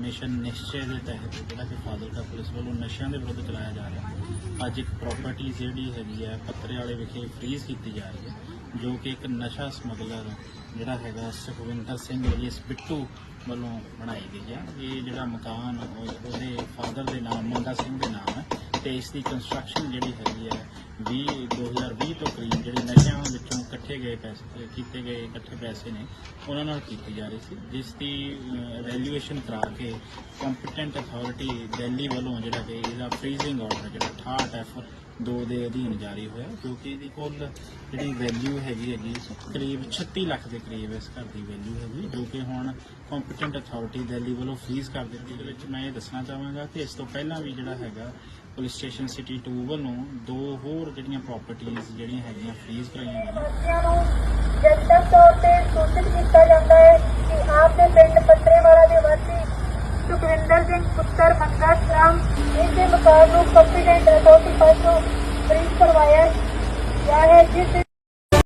Mission ਨਿਸ਼ਚੇ ਦੇ ਤਹਿਤ ਜਿਹੜਾ ਕਿ ਫਾਜ਼ਿਲਕਾ ਪੁਲਿਸ ਵੱਲੋਂ ਨਸ਼ਿਆਂ ਦੇ ਵਿਰੁੱਧ ਚਲਾਇਆ ਜਾ ਰਿਹਾ ਅੱਜ ਇੱਕ ਪ੍ਰਾਪਰਟੀ ਜਿਹੜੀ ਹੈਗੀ ਹੈ ਪੱਤਰੇ ਵਾਲੇ ਵਿਖੇ ਫ੍ਰੀਜ਼ ਕੀਤੀ ਜਾ ਰਹੀ ਹੈ, ਜੋ ਕਿ ਇੱਕ ਨਸ਼ਾ ਸਮਗਲਰ ਜਿਹੜਾ ਹੈਗਾ ਸੁਖਵਿੰਦਰ ਸਿੰਘ ਇਸ ਬਿੱਟੂ ਵੱਲੋਂ ਬਣਾਈ ਗਈ ਹੈ। ਇਹ ਜਿਹੜਾ ਮਕਾਨ ਉਹ- ਉਹਦੇ ਫਾਦਰ ਦੇ ਨਾਮ ਮੰਗਾ ਸਿੰਘ ਦੇ ਨਾਮ ਹੈ ਤੇ ਇਸ ਦੀ ਕੰਸਟਰਕਸ਼ਨ ਜਿਹੜੀ ਹੈਗੀ ਹੈ 20 2020 ਤੋਂ ਕਰੀਬ ਜਿਹੜੇ ਨਸ਼ਿਆਂ ਇਕੱਠੇ ਗਏ ਪੈਸੇ ਕੀਤੇ ਗਏ ਇਕੱਠੇ ਪੈਸੇ ਨੇ, ਉਹਨਾਂ ਨਾਲ ਕੀਤੀ ਜਾ ਰਹੀ ਸੀ, ਜਿਸ ਦੀ ਵੈਲਿਊਏਸ਼ਨ ਕਰਾ ਕੇ ਕੰਪੀਟੈਂਟ ਅਥਾਰਟੀ ਦਿੱਲੀ ਵੱਲੋਂ ਜਿਹੜਾ ਕਿ ਇਹਦਾ ਫ੍ਰੀਜ਼ਿੰਗ ਆਰਡਰ ਜਿਹੜਾ 68 ਐਫ ਦੋ ਦੇ ਅਧੀਨ ਜਾਰੀ ਹੋਇਆ ਜੋ ਕਿ ਇਹਦੀ ਕੁੱਲ ਜਿਹੜੀ ਵੈਲਿਊ ਹੈਗੀ ਹੈਗੀ, ਕਰੀਬ 36 ਲੱਖ ਦੇ ਕਰੀਬ ਇਸ ਘਰ ਦੀ ਵੈਲਿਊ ਹੈਗੀ, ਜੋ ਕਿ ਹੁਣ ਕੰਪੀਟੈਂਟ ਅਥਾਰਟੀ ਦਿੱਲੀ ਵੱਲੋਂ ਫ੍ਰੀਜ਼ ਕਰ ਦਿੱਤੀ। ਦੇ ਵਿੱਚ ਮੈਂ ਇਹ ਦੱਸਣਾ ਚਾਹਾਂਗਾ ਕਿ ਇਸ ਤੋਂ ਪਹਿਲਾਂ ਵੀ ਜਿਹੜਾ ਹੈਗਾ ਪੁਲਿਸ ਸਟੇਸ਼ਨ ਸਿਟੀ 2 ਵੱਲੋਂ ਦੋ ਹੋਰ ਜਿਹੜੀਆਂ ਪ੍ਰਾਪਰਟੀਆਂ ਜਿਹੜੀਆਂ ਹੈਗੀਆਂ ਫ੍ਰੀਜ਼ ਕਰਾਈਆਂ ਗਈਆਂ। ਵਾਸੀਆਂ ਨੂੰ ਜਨਤਕ ਤੌਰ ਤੇ ਸੂਚਿਤ ਕੀਤਾ ਜਾਂਦਾ ਹੈ ਕਿ ਆਪ ਦੇ ਪਿੰਡ ਪੱਤਰੇਵਾਲਾ ਦੇ ਵਾਸੀ ਸੁਖਵਿੰਦਰ ਸਿੰਘ ਪੁੱਤਰ ਮੰਗਾ ਰਾਮ ਇਸ ਦੇ ਮਕਾਨ ਨੂੰ ਕੰਪੀਟੈਂਟ ਅਥਾਰਟੀ ਪਾਸੋਂ ਫ੍ਰੀਜ਼ ਕਰਵਾਇਆ ਗਿਆ ਹੈ, ਜਿਸ